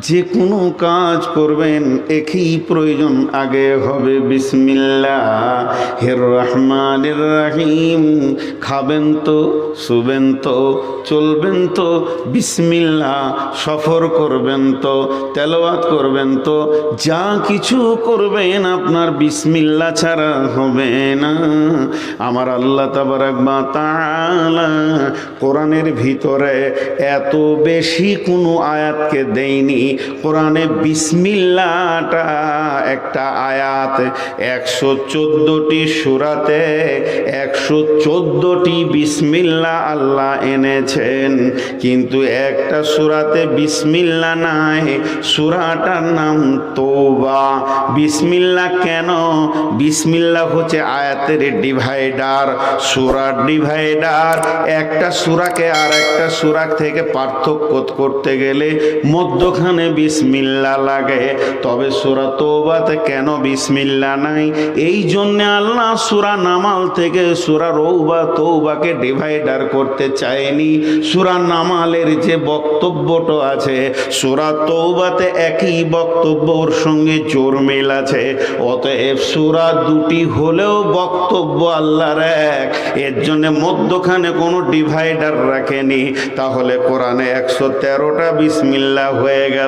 যে কোনো কাজ করবেন, একই প্রয়োজন আগে হবে। বিসমিল্লাহ, হের রহমান রাহিম। খাবেন তো, শুবেন তো, চলবেন তো, বিসমিল্লাহ, সফর করবেন তো, তেলাওয়াত করবেন তো, যা কিছু করবেন আপনার বিসমিল্লা ছাড়া হবে না। আমার আল্লাহ তাবারাকবা তাআলা কোরআনের ভিতরে এত বেশি কোনো আয়াতকে দেয়নি। কোরআনে বিসমিল্লাটা একটা আয়াত, একশো চোদ্দোটি সুরাতে একশো চোদ্দোটি বিসমিল্লা আল্লাহ এনেছেন। কিন্তু একটা সুরাতে বিসমিল্লা নাই, সুরাটার নাম তোবা। বিসমিল্লা কেন? বিসমিল্লা হচ্ছে আয়াতের ডিভাইডার, সুরার ডিভাইডার। একটা সুরাকে আর একটা সুরাক থেকে পার্থক্য করতে গেলে মধ্যখানে বিসমিল্লা লাগে। তবে সুরা তোবাতে কেন বিসমিল্লা নাই? এই জন্যে আল্লাহ সুরা নামাল থেকে সুরা রৌবা তৌবাকে ডিভাইডার করতে চায়নি। সুরা নামালের যে বক্তব্যটা আছে, সুরা তৌবাতে একই বক্তব্য ওর সঙ্গে জোর মিল আছে। অতএব সুরা দুটি হলেও বক্তব্য আল্লাহর এক। এর জন্য মধ্যখানে কোনো ডিভাইডার রাখেনি। তাহলে কোরআনে একশো তেরোটা বিসমিল্লা হয়ে গেল।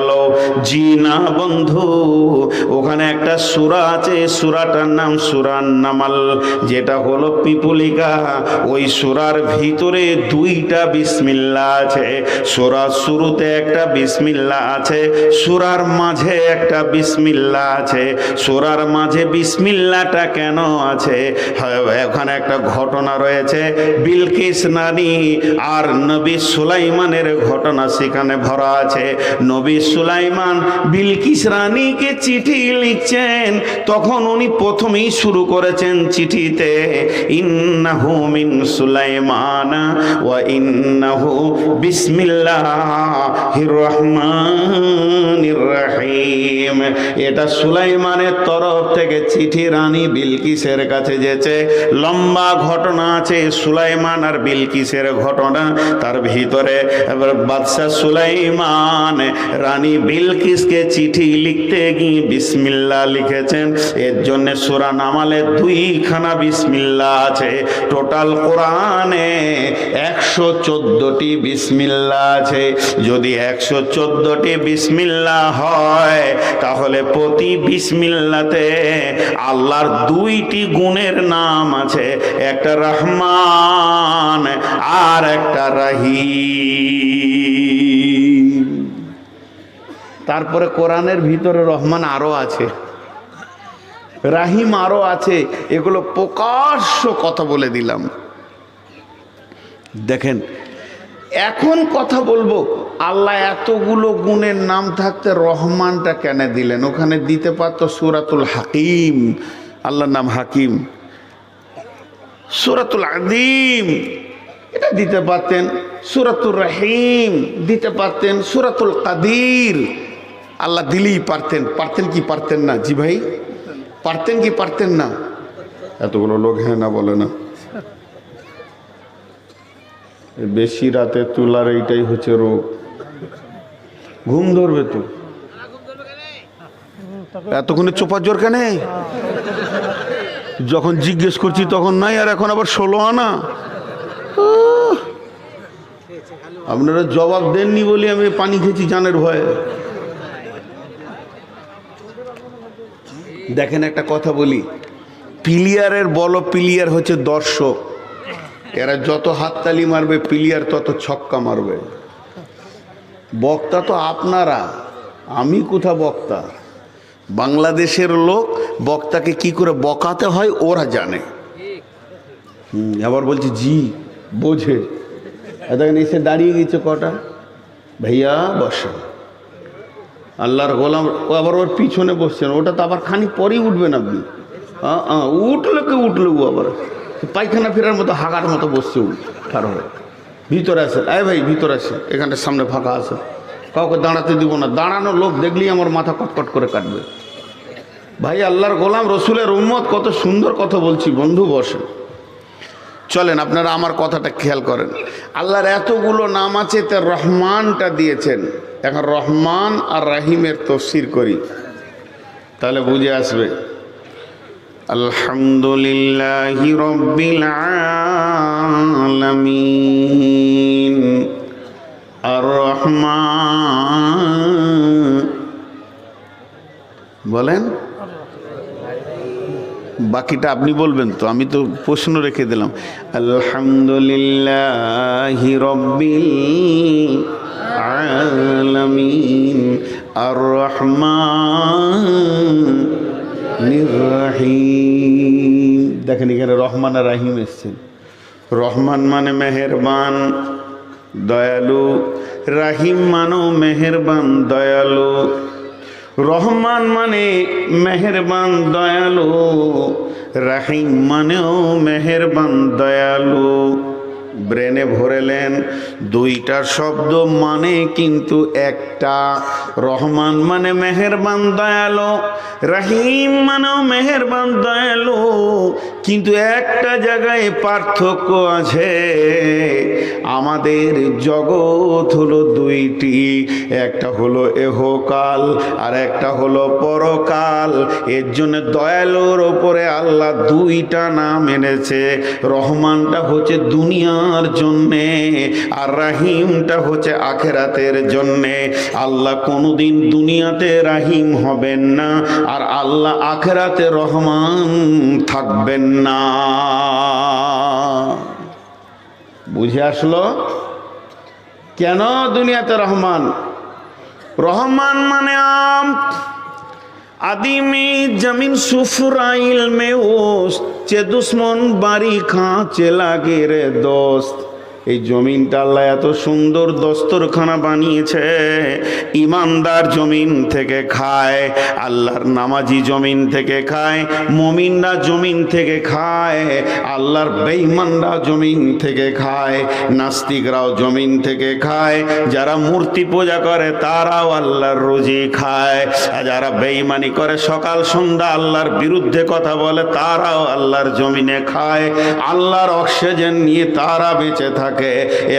জি না বন্ধু ওখানে একটা সুরা আছে সুরাটার নাম সুরান নামাল যেটা হলো পিপুলিকা। ওই সুরার ভিতরে দুইটা বিসমিল্লা আছে। সুরার শুরুতে একটা বিসমিল্লা আছে সুরার মাঝে একটা বিসমিল্লা আছে। সুরার মাঝে বিসমিল্লাটা কেন আছে? হ্যাঁ, ওখানে একটা ঘটনা রয়েছে। বিলকিস নারী আর নবী সুলাইমানের ঘটনা সেখানে ভরা আছে। নবী সুলাইমান বিলকিস রানীকে চিঠি লিখছেন। তখন উনি প্রথমেই শুরু করেছেন চিঠিতে, ইন্নাহু মিন সুলাইমান ওয়া ইন্নাহু বিসমিল্লাহির রহমানির রহিম। এটা সুলাইমানের তরফ থেকে চিঠি রানী বিলকিসের কাছে যেছে লম্বা ঘটনা আছে, সুলাইমান আর বিলকিসের ঘটনা তার ভিতরে। এবার বাদশাহ সুলাইমান রানী বিলকিসকে চিঠি লিখতে গিয়ে বিসমিল্লা লিখেছেন এর জন্য সুরা নামালে দুইখানা বিসমিল্লা আছে। টোটাল কোরআনে একশো চোদ্দটি বিসমিল্লা আছে। যদি একশো চোদ্দটি বিসমিল্লা হয়, তাহলে প্রতি বিসমিল্লাতে আল্লাহর দুইটি গুণের নাম আছে। একটা রহমান আর একটা রাহিম। তারপরে কোরআনের ভিতরে রহমান আরও আছে, রাহিম আরও আছে, এগুলো প্রকাশ্য কথা বলে দিলাম। দেখেন, এখন কথা বলব, আল্লাহ এতগুলো গুণের নাম থাকতে রহমানটা কেন দিলেন? ওখানে দিতে পারত সুরাতুল হাকিম। আল্লাহর নাম হাকিম। সুরাতুল আদিম এটা দিতে পারতেন। সুরাতুল রহিম দিতে পারতেন। সুরাতুল কাদির। আল্লাহ দিলেই পারতেন। পারতেন কি পারতেন না? জি ভাই, পারতেন কি পারতেন না? এতগুলো লোক হ্যাঁ না বলে না। বেশি রাতে তোলার এইটাই হচ্ছে রোগ। ঘুম ধরবে তো। এতক্ষণে চোপার জোর কেন? যখন জিজ্ঞেস করছি তখন নাই, আর এখন আবার ষোলো আনা! আপনারা জবাব দেননি বলে আমি পানি খেয়েছি জানের ভয়ে। দেখেন একটা কথা বলি। পিলিয়ারের বল পিলিয়ার হচ্ছে দর্শক। এরা যত হাততালি মারবে, পিলিয়ার তত ছক্কা মারবে। বক্তা তো আপনারা, আমি কোথা বক্তা? বাংলাদেশের লোক বক্তাকে কি করে বকাতে হয়, ওরা জানে। আবার বলছি, জি, বোঝে। দেখেন এসে দাঁড়িয়ে গেছে কটা? ভাইয়া বসে আল্লাহর গোলাম, ও আবার ওর পিছনে বসছেন, ওটা তো আবার খানিক পরেই উঠবেন আপনি। হ্যাঁ হ্যাঁ উঠলে কে উঠলে ও আবার। পায়খানা ফেরার মতো হাগার মতো বসছে ও খারাপ হয়ে। ভিতরে আসে আয় ভাই, ভিতরে আসে এখানটা সামনে ফাঁকা আছে। কাউকে দাঁড়াতে দিব না, দাঁড়ানো লোক দেখলেই আমার মাথা কটকট করে কাটবে। ভাই, আল্লাহর গোলাম, রসুলের উম্মত, কত সুন্দর কথা বলছি, বন্ধু বসে চলেন, আপনারা আমার কথাটা খেয়াল করেন। আল্লাহর এতগুলো নাম আছে তার রহমানটা দিয়েছেন। এখন রহমান আর রাহিমের তফসির করি। তাহলে বুঝে আসবে। আলহামদুলিল্লাহ রব্বিল আর রহমান। বলেন। বাকিটা আপনি বলবেন তো, আমি তো প্রশ্ন রেখে দিলাম। আলহামদুলিল্লাহ আলামিন আর রহমান রাহিম। দেখেন এখানে রহমান আর রাহিম এসছেন। রহমান মানে মেহেরবান, দয়ালু। রাহিম মানো মেহেরবান, দয়ালু। রহমান মানে মেহেরবান দয়ালু রাহিম মানেও মেহেরবান দয়ালু। ব্রেনে ভরেলেন দুইটা শব্দ মানে কিন্তু একটা। রহমান মানে মেহেরবান দয়ালু, রাহিম মানেও মেহেরবান দয়ালু, কিন্তু একটা জায়গায় পার্থক্য আছে। আমাদের জগৎ হলো দুইটি, একটা হলো এহকাল আর একটা হলো পরকাল। এর জন্য দয়ালুর ওপরে আল্লাহ দুইটা নাম এনেছে। রহমানটা হচ্ছে দুনিয়ার জন্যে, আর রাহিমটা হচ্ছে আখেরাতের জন্যে। আল্লাহ কোনোদিন দুনিয়াতে রাহিম হবেন না, আর আল্লাহ আখেরাতে রহমান থাকবেন না। বুঝে আসলো? কেন দুনিয়াতে রহমান? রহমান মানে আম। আদিমি জমিন সুফরাইল মে ওস চে দুশ্মন বাড়ি খাঁচে লাগে রে দোস্ত এই জমিনটা আল্লাহ এত সুন্দর দস্তরখানা বানিয়েছে। ইমানদার জমিন থেকে খায়, আল্লাহর নামাজি জমিন থেকে খায়, মমিনরা জমিন থেকে খায়, আল্লাহর বেঈমানরা জমিন থেকে খায়, নাস্তিকরাও জমিন থেকে খায়, যারা মূর্তি পূজা করে তারাও আল্লাহর রুজি খায়, আর যারা বেঈমানি করে সকাল সন্ধ্যা আল্লাহর বিরুদ্ধে কথা বলে তারাও আল্লাহর জমিনে খায়, আল্লাহর অক্সিজেন নিয়ে তারা বেঁচে থাকে।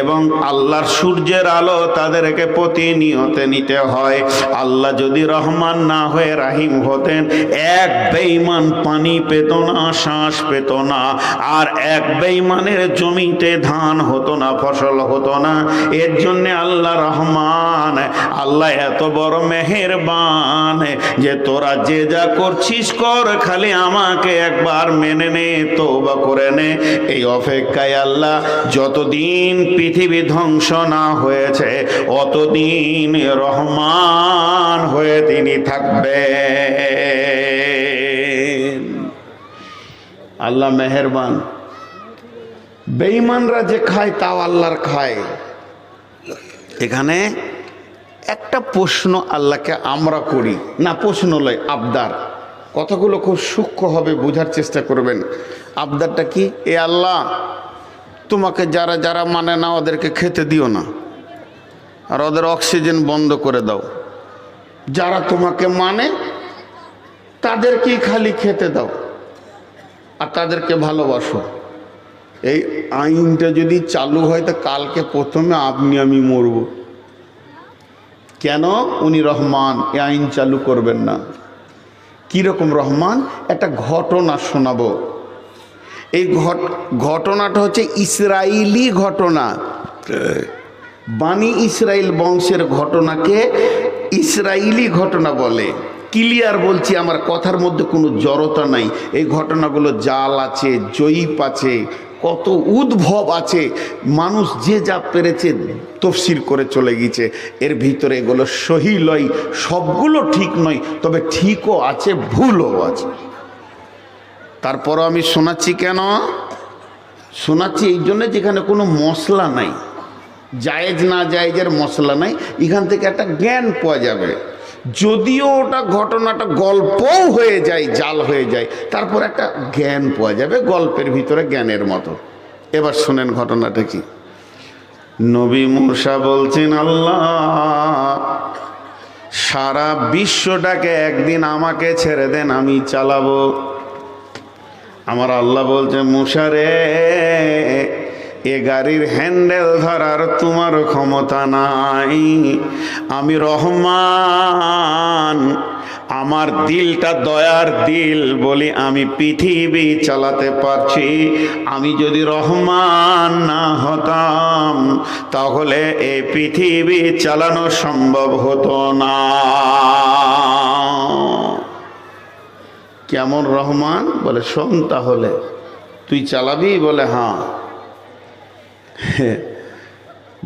এবং আল্লাহর সূর্যের আলো তাদেরকে প্রতিনিয়তে নিতে হয়। আল্লাহ যদি রহমান না হয়ে রাহিম হতেন, এক বেঈমান পানি পেত না, শ্বাস পেত না, আর এক বেঈমানের জমিতে ধান হতো না, ফসল হতো না। এর জন্যে আল্লাহ রহমান, আল্লাহ এত বড় মেহেরবান যে তোরা যে যা করছিস কর, খালি আমাকে একবার মেনে নে তোবা করে নে। এই অপেক্ষায় আল্লাহ যতদিন পৃথিবী ধ্বংস না হয়েছে, অতদিন রহমান হয়ে তিনি থাকবেন। আল্লাহ মেহেরবান। বেঈমানরা যে খায়, তাও আল্লাহর খায়। এখানে একটা প্রশ্ন আল্লাহকে আমরা করি, না প্রশ্ন লয় আবদার। কথাগুলো খুব সূক্ষ্ম হবে, বোঝার চেষ্টা করবেন। আবদারটা কি? এ আল্লাহ তোমাকে যারা যারা মানে না, ওদেরকে খেতে দিও না। আর ওদের অক্সিজেন বন্ধ করে দাও। যারা তোমাকে মানে তাদেরকেই খালি খেতে দাও। আর তাদেরকে ভালোবাসো। এই আইনটা যদি চালু হয়, তো কালকে প্রথমে আপনি, আমি মরব। কেন? উনি রহমান। এ আইন চালু করবেন না। কীরকম রহমান? একটা ঘটনা শোনাবো। এই ঘট, ঘটনাটা হচ্ছে ইসরায়েলি ঘটনা। বাণী ইসরায়েল বংশের ঘটনাকে ইসরায়েলি ঘটনা বলে। ক্লিয়ার বলছি, আমার কথার মধ্যে কোনো জড়তা নাই। এই ঘটনাগুলো জাল আছে, জয়ীপ আছে, কত উদ্ভব আছে। মানুষ যে যা পেরেছে তফসির করে চলে গেছে। এর ভিতরে এগুলো সহি লয়, সবগুলো ঠিক নয়, তবে ঠিকও আছে, ভুলও আছে। তারপরও আমি শোনাচ্ছি কেন? শোনাচ্ছি এই জন্য যেখানে কোনো মশলা নাই। জায়েজ না জায়েজের মশলা নাই। এখান থেকে একটা জ্ঞান পাওয়া যাবে। যদিও ওটা ঘটনাটা গল্পও হয়ে যায়, জাল হয়ে যায়, তারপর একটা জ্ঞান পাওয়া যাবে গল্পের ভিতরে জ্ঞানের মতো। এবার শোনেন ঘটনাটা কি। নবী মুসা বলছেন, আল্লাহ, সারা বিশ্বটাকে একদিন আমাকে ছেড়ে দেন, আমি চালাবো। আমার আল্লাহ বলছে মুসারে এ গাড়ির হ্যান্ডেল ধরার তোমার ক্ষমতা নাই। আমি রহমান, আমার দিলটা দয়ার দিল বলি আমি পৃথিবী চালাতে পারছি। আমি যদি রহমান না হতাম, তাহলে এই পৃথিবী চালানো সম্ভব হতো না। কেমন রহমান? বলে শোন তাহলে তুই চালাবি? বলে হ্যাঁ।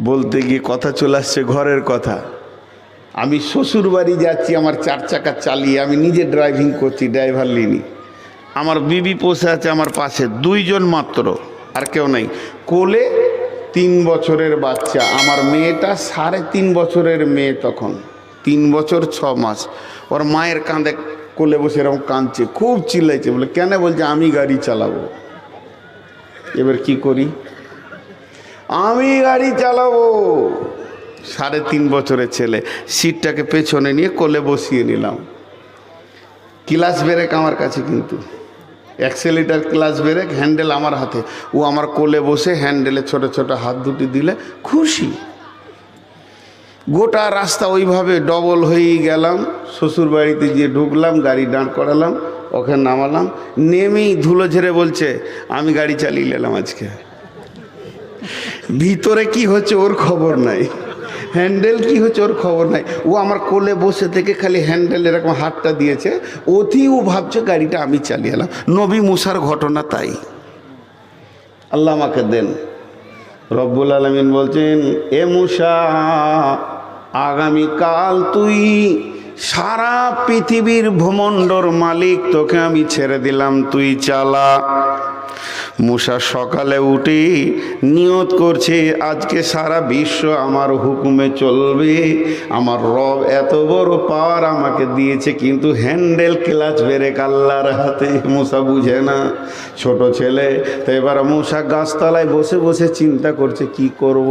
বলতে গিয়ে কথা চলে আসছে ঘরের কথা। আমি শ্বশুর বাড়ি যাচ্ছি আমার চার চাকা চালিয়ে আমি নিজে ড্রাইভিং করছি ড্রাইভার লিনি আমার বিবি পোষে আছে আমার পাশে দুইজন মাত্র আর কেউ নাই। কোলে তিন বছরের বাচ্চা আমার মেয়েটা সাড়ে তিন বছরের মেয়ে তখন তিন বছর ছ মাস। ওর মায়ের কাঁধে কোলে বসে এরকম কাঁদছে, খুব চিল্লাইছে, বলে, কেন বলছে আমি গাড়ি চালাবো? এবার কি করি? আমি গাড়ি চালাবো। সাড়ে তিন বছরের ছেলে, সিটটাকে পেছনে নিয়ে কোলে বসিয়ে নিলাম। ক্লাস ব্রেক আমার কাছে কিন্তু। অ্যাক্সেলিটার ক্লাস ব্রেক, হ্যান্ডেল আমার হাতে। ও আমার কোলে বসে হ্যান্ডেলে ছোট ছোট হাত দুটি দিলে খুশি। গোটা রাস্তা ওইভাবে ডবল হয়েই গেলাম শ্বশুর বাড়িতে গিয়ে ঢুকলাম, গাড়ি দাঁড় করালাম, ওখানে নামালাম, নেমেই ধুলো ঝেড়ে বলছে, আমি গাড়ি চালিয়ে নিলাম আজকে। ভিতরে কি হচ্ছে ওর খবর নাই, হ্যান্ডেল কি হচ্ছে ওর খবর নাই, ও আমার কোলে বসে থেকে খালি হ্যান্ডেল এরকম হাতটা দিয়েছে, অতি ও ভাবছে গাড়িটা আমি চালিয়ে এলাম। নবী মুসার ঘটনা তাই। আল্লাহ আমাকে দেন। রব্বুল আলমিন বলছেন, এ মুসা, আগামীকাল তুই সারা পৃথিবীর ভূমণ্ডর মালিক, তোকে আমি ছেড়ে দিলাম, তুই চালা। মুসা সকালে উঠে, নিয়ত করছে, আজকে সারা বিশ্ব আমার হুকুমে চলবে। আমার রব এত বড় পাওয়ার আমাকে দিয়েছে, কিন্তু হ্যান্ডেল ক্লাচ বেড়ে কাল্লার হাতে মুসা বুঝে না। ছোট ছেলে, তো এবার মুসা গাছতলায় বসে বসে চিন্তা করছে, কি করব?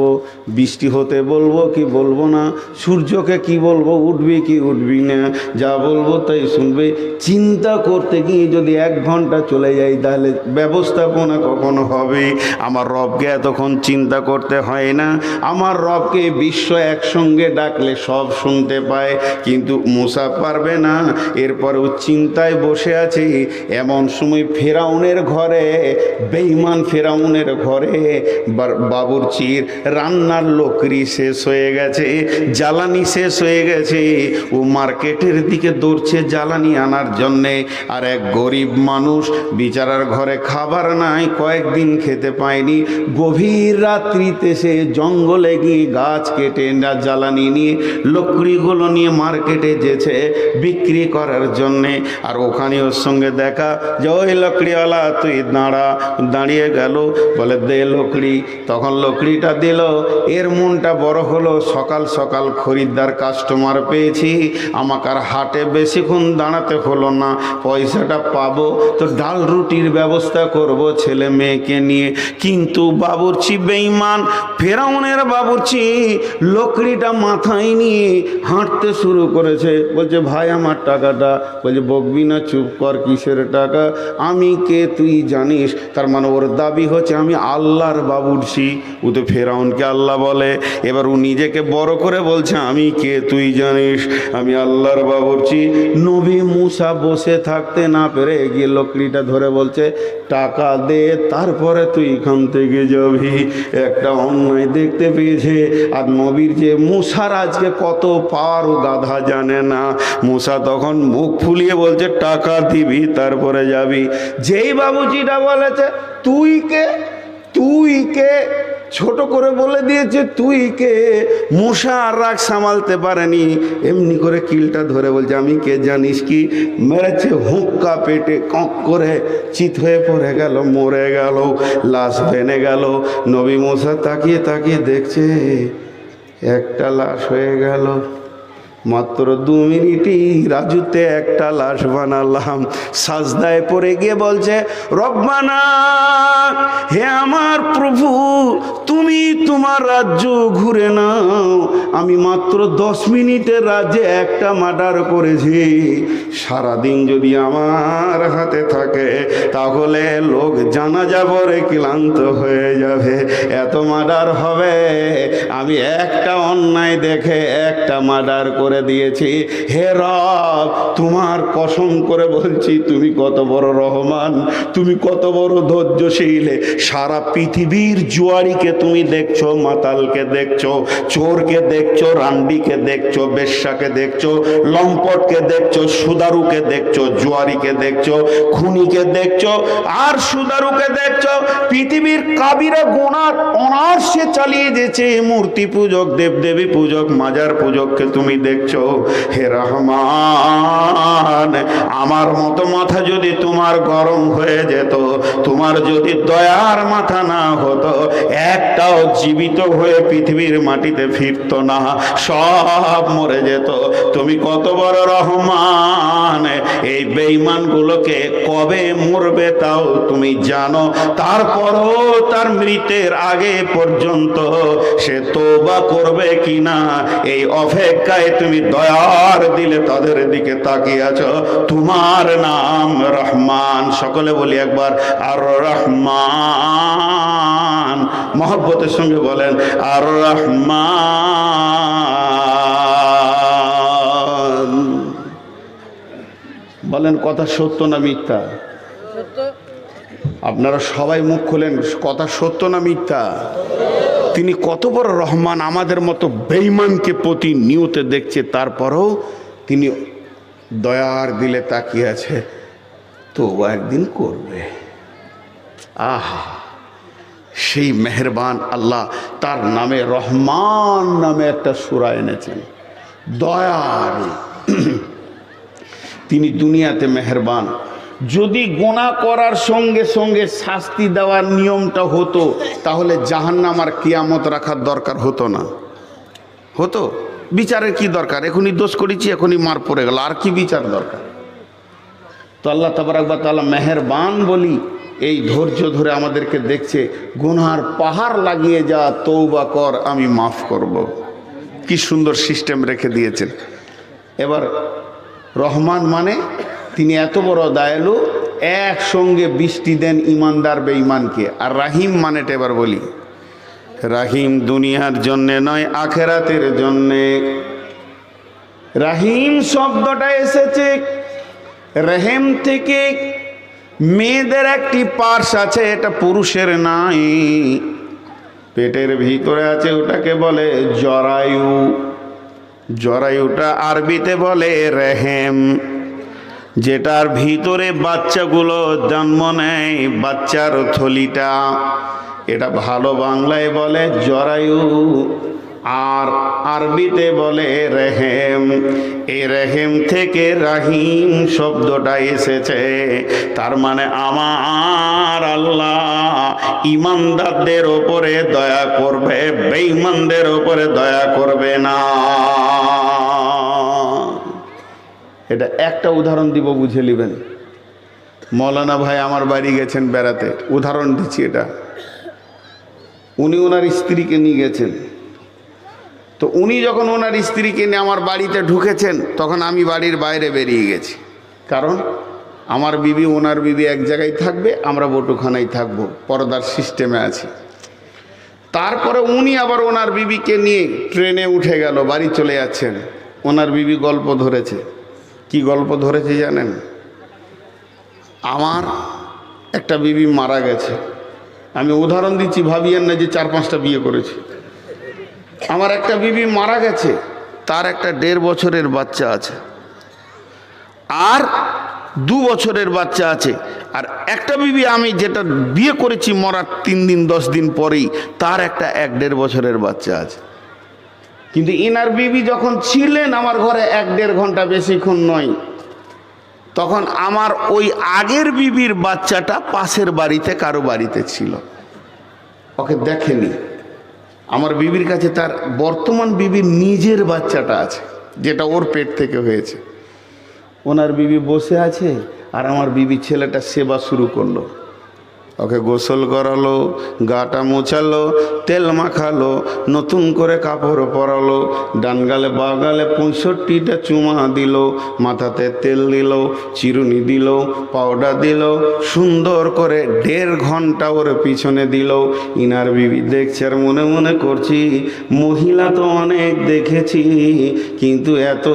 বৃষ্টি হতে বলব কি বলব না? সূর্যকে কি বলব? উঠবি কি উঠবি না? যা বলব তাই শুনবে। চিন্তা করতে গিয়ে যদি এক ঘণ্টা চলে যাই তাহলে ব্যবস্থাপনা কখনো হবে? আমার রবকে এতক্ষণ চিন্তা করতে হয় না। আমার রবকে বিশ্ব একসঙ্গে ডাকলে সব শুনতে পায়, কিন্তু মুসা পারবে না। এরপরেও চিন্তায় বসে আছে। এমন সময় ফেরাউনের ঘরে বেইমান ফেরাউনের ঘরে, বার- বাবুরচির রান্নার লোকরি শেষ হয়ে গেছে, জ্বালানি শেষ হয়ে গেছে। ও মার্কেটের দিকে দৌড়ছে জ্বালানি আনার জন্যে। আর এক গরিব মানুষ, বিচারার ঘরে খাবার নাই। কয়েকদিন খেতে পায়নি গভীর রাত্রিতে সে জঙ্গলে গিয়ে গাছ কেটে জ্বালানি নিয়ে লকড়িগুলো নিয়ে মার্কেটে যেছে বিক্রি করার জন্যে। আর ওখানে ওর সঙ্গে দেখা যে, ওই লকড়িওয়ালা, তুই দাঁড়া। দাঁড়িয়ে গেল। বলে, দে লকড়ি। তখন লকড়িটা দিল। এর মনটা বড় হলো। সকাল সকাল খরিদ্দার কাস্টমার পেয়েছি। আমাকে আর হাটে বেশিক্ষণ দাঁড়াতে হলো না। পয়সাটা পাবো। তো ডাল রুটির ব্যবস্থা করব ছেলে মেয়েকে নিয়ে। কিন্তু বাবুরচি বেইমান ফেরাউনের বাবুরচি লকড়িটা মাথায় নিয়ে হাঁটতে শুরু করেছে। বলছে, ভাই, আমার টাকাটা। বলছে, বকবি না, চুপ কর, কিসের টাকা? আমি কে, তুই জানিস? তার মানে ওর দাবি হচ্ছে, আমি আল্লাহর বাবুরচি। ও তো ফেরাউনকে আল্লাহ বলে। এবার ও নিজেকে বড় করে বলছে, আমি কে, তুই জানিস? আমি আল্লাহর বাবুরচি। নবী মুসা বসে থাকতে না পেরে এগিয়ে লকড়িটা ধরে বলছে, টাকা দে তারপরে তুই এখান থেকে যাবি। একটা অন্যায় দেখতে পেয়েছে। আর নবীর যে মুসার আজকে কত পাওয়ার, ও গাধা জানে না। মুসা তখন মুখ ফুলিয়ে বলছে, টাকা দিবি, তারপরে যাবি। যেই বাবুজিটা বলেছে, তুই কে? তুই কে? ছোট করে বলে দিয়েছে, তুই কে? মশা আর রাগ সামালতে পারেনি। এমনি করে কিলটা ধরে বলছে, আমি কে জানিস কি? মেরেছে হুক্কা পেটে, কঁক করে, চিত হয়ে পড়ে গেল, মরে গেল, লাশ ভেনে গেল। নবী মশা তাকিয়ে তাকিয়ে দেখছে, একটা লাশ হয়ে গেল। মাত্র দু মিনিটই রাজুতে একটা লাশ বানালাম। সাজদায় পড়ে গিয়ে বলছে, রব্বানা, হে আমার প্রভু, তুমি তোমার রাজ্য ঘুরে নাও। আমি মাত্র দশ মিনিটের রাজ্যে একটা মার্ডার করেছি। সারাদিন যদি আমার হাতে থাকে, তাহলে লোক জানা যাবরে ক্লান্ত হয়ে যাবে। এত মার্ডার হবে, আমি একটা অন্যায় দেখে একটা মার্ডার করে দিয়েছি। হে রব, তোমার কসম করে বলছি, তুমি কত বড় রহমান, তুমি কত বড় ধৈর্যশীল। সারা পৃথিবীর জুয়ারিকে তুমি দেখছ, মাতালকে দেখছ, চোরকে দেখছ রান্ডিকে দেখছ, বেশ্যাকে দেখছ, লম্পটকে দেখছ, সুদারুকে দেখছ জুয়ারিকে দেখছ, খুনিকে দেখছ, আর সুদারুকে দেখছ। পৃথিবীর কাবিরা গোনার অনার্সে চালিয়ে যেছে, মূর্তি পূজক, দেবদেবী পূজক, মাজার পূজককে তুমি দেখছ হে রহমান, আমার মতো মাথা যদি তোমার গরম হয়ে যেত, তোমার যদি দয়ার মাথা না হতো, একটাও জীবিত হয়ে পৃথিবীর মাটিতে ফিরতো না, সব মরে যেত। তুমি কত বড় রহমান, এই বেঈমানগুলোকে কবে মরবে তাও তুমি জানো? তারপরও তার মৃতের আগে পর্যন্ত সে তোবা করবে কিনা, এই অপেক্ষায় তুমি দয়ার দিলে তাদের দিকে তাকিয়ে আছো। তোমার নাম রহমান। সকলে বলি একবার আর রহমান। মহব্বতের সঙ্গে বলেন আর রহমান। বলেন কথা সত্য না মিথ্যা? আপনারা সবাই মুখ খোলেন কথা সত্য না মিথ্যা? তিনি কত বড় রহমান আমাদের মতো বেইমানকে প্রতি নিয়তে দেখছে, তারপরও তিনি দয়ার দিলে তাকিয়ে আছে তো একদিন করবে। আহা, সেই মেহরবান আল্লাহ তার নামে, রহমান নামে একটা সুরা এনেছেন। দয়ার। তিনি দুনিয়াতে মেহরবান। যদি গোনা করার সঙ্গে সঙ্গে শাস্তি দেওয়ার নিয়মটা হতো, তাহলে জাহান্নাম আর কিয়ামত রাখার দরকার হতো না। হতো? বিচারের কি দরকার? এখনই দোষ করেছি, এখনই মার পড়ে গেল। আর কি বিচার দরকার? তো আল্লাহ তাবারাকবা তাআলা মেহেরবান বলি, এই ধৈর্য ধরে আমাদেরকে দেখছে গুনহার পাহাড় লাগিয়ে যা তৌবা কর, আমি মাফ করব। কি সুন্দর সিস্টেম রেখে দিয়েছেন। এবার রহমান মানে তিনি এত বড় দয়ালু, একসঙ্গে বৃষ্টি দেন ইমানদার বেঈমানকে। আর রাহিম মানেটা এবার বলি। রাহিম দুনিয়ার জন্যে নয়, আখেরাতের জন্যে। রাহিম শব্দটা এসেছে, রেহেম থেকে মেয়েদের একটি পার্স আছে, এটা পুরুষের নাই। পেটের ভিতরে আছে, ওটাকে বলে জরায়ু। জরায়ুটা আরবিতে বলে রেহেম। যেটার ভিতরে বাচ্চাগুলো জন্ম নেয়, বাচ্চার থলিটা, এটা ভালো বাংলায় বলে জরায়ু, আর আরবিতে বলে রেহেম। এই রেহেম থেকে রাহিম শব্দটা এসেছে, তার মানে আমার আল্লাহ ইমানদারদের ওপরে দয়া করবে, বেঈমানদের ওপরে দয়া করবে না। এটা একটা উদাহরণ দিব, বুঝে নেবেন। মৌলানা ভাই আমার বাড়ি গেছেন বেড়াতে, উদাহরণ দিচ্ছি এটা। উনি ওনার স্ত্রীকে নিয়ে গেছেন। তো উনি যখন ওনার স্ত্রীকে নিয়ে আমার বাড়িতে ঢুকেছেন, তখন আমি বাড়ির বাইরে বেরিয়ে গেছি। কারণ আমার বিবি, ওনার বিবি এক জায়গায় থাকবে, আমরা বটুখানায় থাকব, পর্দার সিস্টেমে আছি। তারপরে উনি আবার ওনার বিবিকে নিয়ে ট্রেনে উঠে গেল, বাড়ি চলে যাচ্ছেন। ওনার বিবি গল্প ধরেছে। কি গল্প ধরেছে জানেন? আমার একটা বিবি মারা গেছে। আমি উদাহরণ দিচ্ছি ভাবিয়েন না যে চার পাঁচটা বিয়ে করেছি। আমার একটা বিবি মারা গেছে, তার একটা দেড় বছরের বাচ্চা আছে। আর দু বছরের বাচ্চা আছে। আর একটা বিবি আমি যেটা বিয়ে করেছি মরার তিন দিন, দশ দিন পরেই, তার একটা এক দেড় বছরের বাচ্চা আছে। কিন্তু ইনার বিবি যখন ছিলেন, আমার ঘরে এক দেড় ঘণ্টা বেশিক্ষণ নয়, তখন আমার ওই আগের বিবির বাচ্চাটা পাশের বাড়িতে, কারও বাড়িতে ছিল। ওকে দেখেনি। আমার বিবির কাছে তার বর্তমান বিবির নিজের বাচ্চাটা আছে, যেটা ওর পেট থেকে হয়েছে। ওনার বিবি বসে আছে আর আমার বিবি ছেলেটা সেবা শুরু করল। ওকে গোসল করালো, গাটা মোছালো, তেল মাখালো, নতুন করে কাপড় পরালো, ডান গালে বা গালে পঁয়ষট্টিটা চুমা দিল, মাথাতে তেল দিল, চিরুনি দিল, পাউডার দিল, সুন্দর করে দেড় ঘণ্টা ওর পিছনে দিল। ইনার বিবি দেখছে আর মনে মনে করছি, মহিলা তো অনেক দেখেছি, কিন্তু এত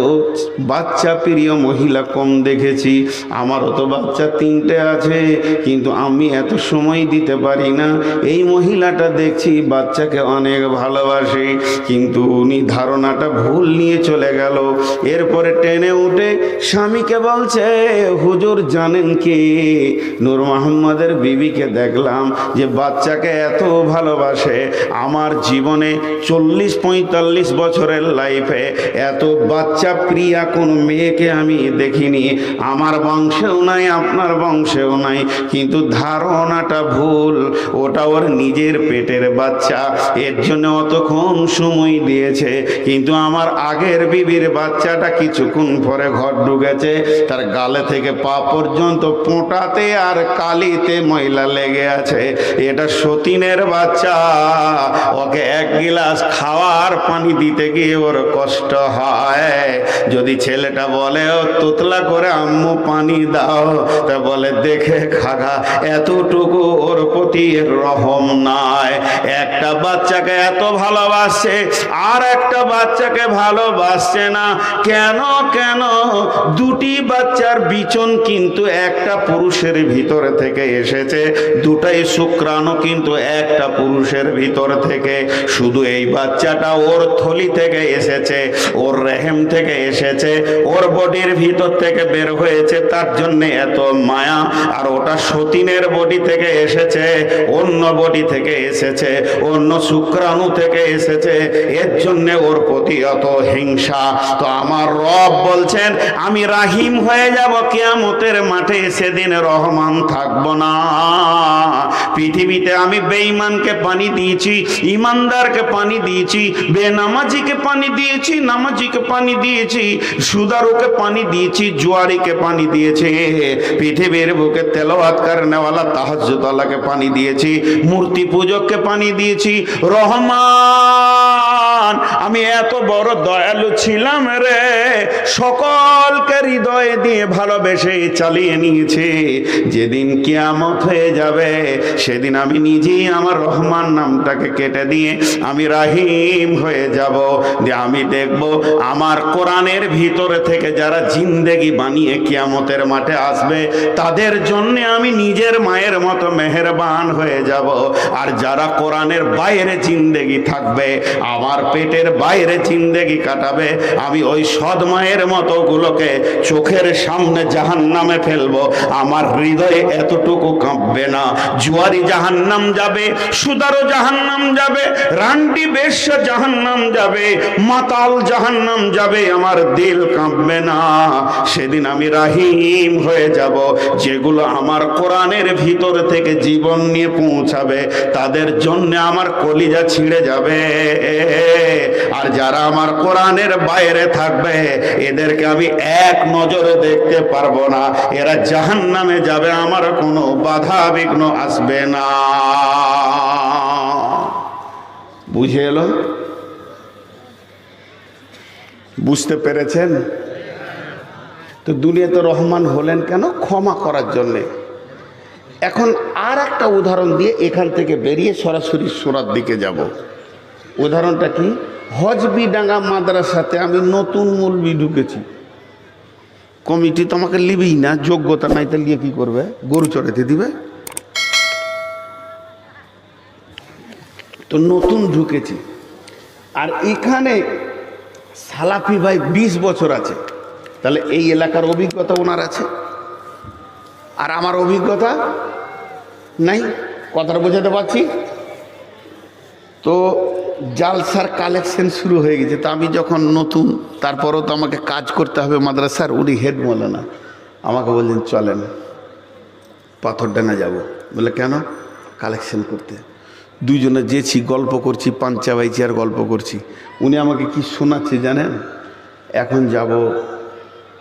বাচ্চা প্রিয় মহিলা কম দেখেছি। আমারও তো বাচ্চা তিনটে আছে, কিন্তু আমি এত সময় দিতে পারি না। এই মহিলাটা দেখছি বাচ্চাকে অনেক ভালোবাসে, কিন্তু উনি ধারণাটা ভুল নিয়ে চলে গেল। এরপরে টেনে উঠে স্বামীকে বলছে, হুজুর জানেন কি? নূর মোহাম্মদের বিবিকে দেখলাম যে বাচ্চাকে এত ভালোবাসে। আমার জীবনে চল্লিশ পঁয়তাল্লিশ বছরের লাইফে এত বাচ্চা প্রিয়া কোন মেয়েকে আমি দেখিনি। আমার বংশেও নাই, আপনার বংশেও নাই, কিন্তু ধারণাটা ভুল। ওটা ওর নিজের পেটের বাচ্চা। এর জন্য অতক্ষণ সময় দিয়েছে। কিন্তু আমার আগের বিবির বাচ্চাটা কিছুক্ষণ পরে ঘর ঢুকেছে। তার গালে থেকে পা পর্যন্ত পোঁটাতে আর কালিতে ময়লা লেগে আছে। এটা সতীনের বাচ্চা। ওকে এক গিলাস খাওয়ার পানি দিতে গিয়ে ওর কষ্ট হয়। যদি ছেলেটা বলে, ও, তোতলা করে আম্মু পানি দাও। তা বলে, দেখে খাগা, এতটুকু ওর প্রতি রহম নাই। একটা বাচ্চাকে এত ভালোবাসে, আর একটা বাচ্চাকে ভালোবাসছে না। কেন কেন? দুটি বাচ্চার বিচন কিন্তু একটা পুরুষের ভিতরে থেকে এসেছে, দুটাই শুক্রাণু কিন্তু একটা পুরুষের ভিতর থেকে। শুধু এই বাচ্চাটা ওর থলি থেকে এসেছে, ওর রেহেম থেকে এসেছে, ওর বডির ভিতর থেকে বের হয়েছে, তার জন্য এত মায়া। আর ওটা সতীনের বডি থেকে এসেছে, অন্য বডি থেকে এসেছে, অন্য শুক্রাণু থেকে এসেছে, এর জন্য ওর প্রতি অত হিংসা। তো আমার রব বলছেন, আমি রাহিম হয়ে যাব, কিয়ামতের মাঠে সেদিন রহমান থাকব না। পৃথিবীতে আমি বেঈমানকে পানি দিয়েছি ইমানদারকে পানি দিয়েছি, বেনামাজিকে পানি দিয়েছি, নামাজিকে পানি দিয়েছি, সুদারুকে পানি দিয়েছি, জুয়ারিকে পানি দিয়েছি। পৃথিবীর বুকে তেলাওয়াত নেওয়ালা তাহাজ্জুদালাকে পানি দিয়েছি মূর্তি পূজককে পানি দিয়েছি রহমান। আমি এত বড় দয়ালু ছিলাম রে। সকলকে হৃদয়ে দিয়ে ভালোবেসে চালিয়ে নিয়েছে। যেদিন কিয়ামত হয়ে যাবে, সেদিন আমি নিজেই আমার রহমান নামটাকে কেটে দিয়ে আমি রাহিম হয়ে যাব। যে আমি দেখব আমার কোরআনের ভিতরে থেকে যারা জিন্দেগি বানিয়ে কিয়ামতের মাঠে আসবে, তাদের জন্য আমি নিজের মায়ের মতো মেহেরবান হয়ে যাব। আর যারা কোরআনের বাইরে জিন্দেগি থাকবে, আমার পেটের বাইরে জিন্দেগি কাটাবে। আমি ওই সৎ মায়ের মতো গুলোকে চোখের সামনে জাহান নামে ফেলব। আমার হৃদয়ে এতটুকু কাঁপবে না। জুয়ারি জাহান্নাম যাবে, সুদারো জাহান্নাম যাবে, রান্ডি বেশ্য জাহান্নাম যাবে, মাতাল জাহান্নাম যাবে, আমার দিল কাঁপবে না। সেদিন আমি রাহিম হয়ে যাব। যেগুলো আমার কোরআনের ভিতর থেকে জীবন নিয়ে পৌঁছাবে, তাদের জন্য আমার কলিজা ছিঁড়ে যাবে। আর যারা আমার কোরআনের বাইরে থাকবে, এদেরকে আমি এক নজরে দেখতে পারব না। এরা জাহান নামে যাবে, আমার কোনো বাধা বিঘ্ন আসবে না। বুঝে এলো? বুঝতে পেরেছেন? তো দুনিয়াতে রহমান হলেন কেন? ক্ষমা করার জন্যে। এখন আর একটা উদাহরণ দিয়ে এখান থেকে বেরিয়ে সরাসরি সোরার দিকে যাব। উদাহরণটা কি? হজবি হজবিডাঙ্গা মাদ্রাসাতে আমি নতুন মূলবি ঢুকেছি। কমিটি তোমাকে লিবেই না, যোগ্যতা নাই তো লিয়ে কি করবে? গরু চড়াতে দিবে? তো নতুন ঢুকেছি। আর এখানে সালাফি ভাই বিশ বছর আছে। তাহলে এই এলাকার অভিজ্ঞতা ওনার আছে। আর আমার অভিজ্ঞতা নাই? কথাটা বোঝাতে পারছি? তো জালসার কালেকশন শুরু হয়ে গেছে। তো আমি যখন নতুন, তারপরও তো আমাকে কাজ করতে হবে মাদ্রাসার, উনি হেড না আমাকে বললেন, চলেন, পাথর ডানা যাব। বলে, কেন? কালেকশন করতে। দুইজনে যেছি, গল্প করছি, পাঞ্চা বাইছি আর গল্প করছি। উনি আমাকে কি শোনাচ্ছে জানেন? এখন যাব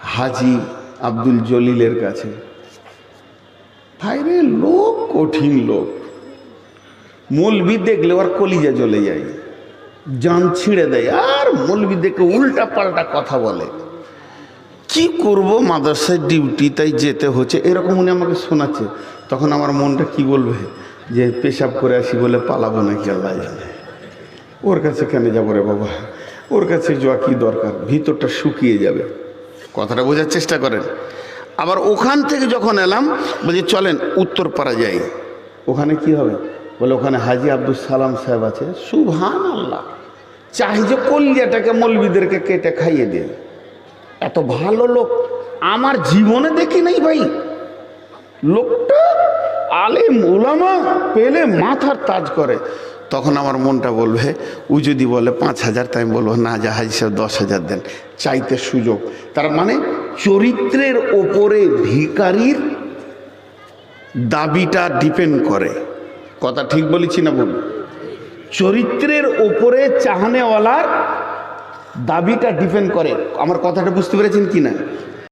হাজি আব্দুল জলিলের কাছে। ভাইরে, লোক কঠিন লোক। মলবি দেখলে ওর কলিজা জ্বলে যায়, জান ছিঁড়ে দেয়, আর মলবি দেখে উল্টা পাল্টা কথা বলে। কি করব মাদ্রাসায় ডিউটি, তাই যেতে হচ্ছে, এরকম উনি আমাকে শোনাচ্ছে। তখন আমার মনটা কি বলবে? যে পেশাব করে আসি বলে পালাবো নাকি আল্লাহ জানে। ওর কাছে কেন যাব রে বাবা? ওর কাছে যাওয়া কি দরকার? ভিতরটা শুকিয়ে যাবে। কথাটা বোঝার চেষ্টা করেন। আবার ওখান থেকে যখন এলাম, বলছি, চলেন উত্তরপাড়া যাই। ওখানে কি হবে? বলে, ওখানে হাজি আব্দুল সালাম সাহেব আছে। সুভান আল্লাহ চাই যে কলিয়াটাকে মলবিদেরকে কেটে খাইয়ে দিয়ে এত ভালো লোক। আমার জীবনে দেখি নাই ভাই। লোকটা আলে ওলামা পেলে মাথার তাজ করে। তখন আমার মনটা বলবে, ও যদি বলে পাঁচ হাজার, তাই বলব, না, যা হাজি সাহেব দশ হাজার দেন। চাইতে সুযোগ। তার মানে চরিত্রের ওপরে ভিকারির দাবিটা ডিপেন্ড করে। কথা ঠিক বলেছি না বলুন চরিত্রের ওপরে চাহানেওয়ালার দাবিটা ডিপেন্ড করে। আমার কথাটা বুঝতে পেরেছেন কি না?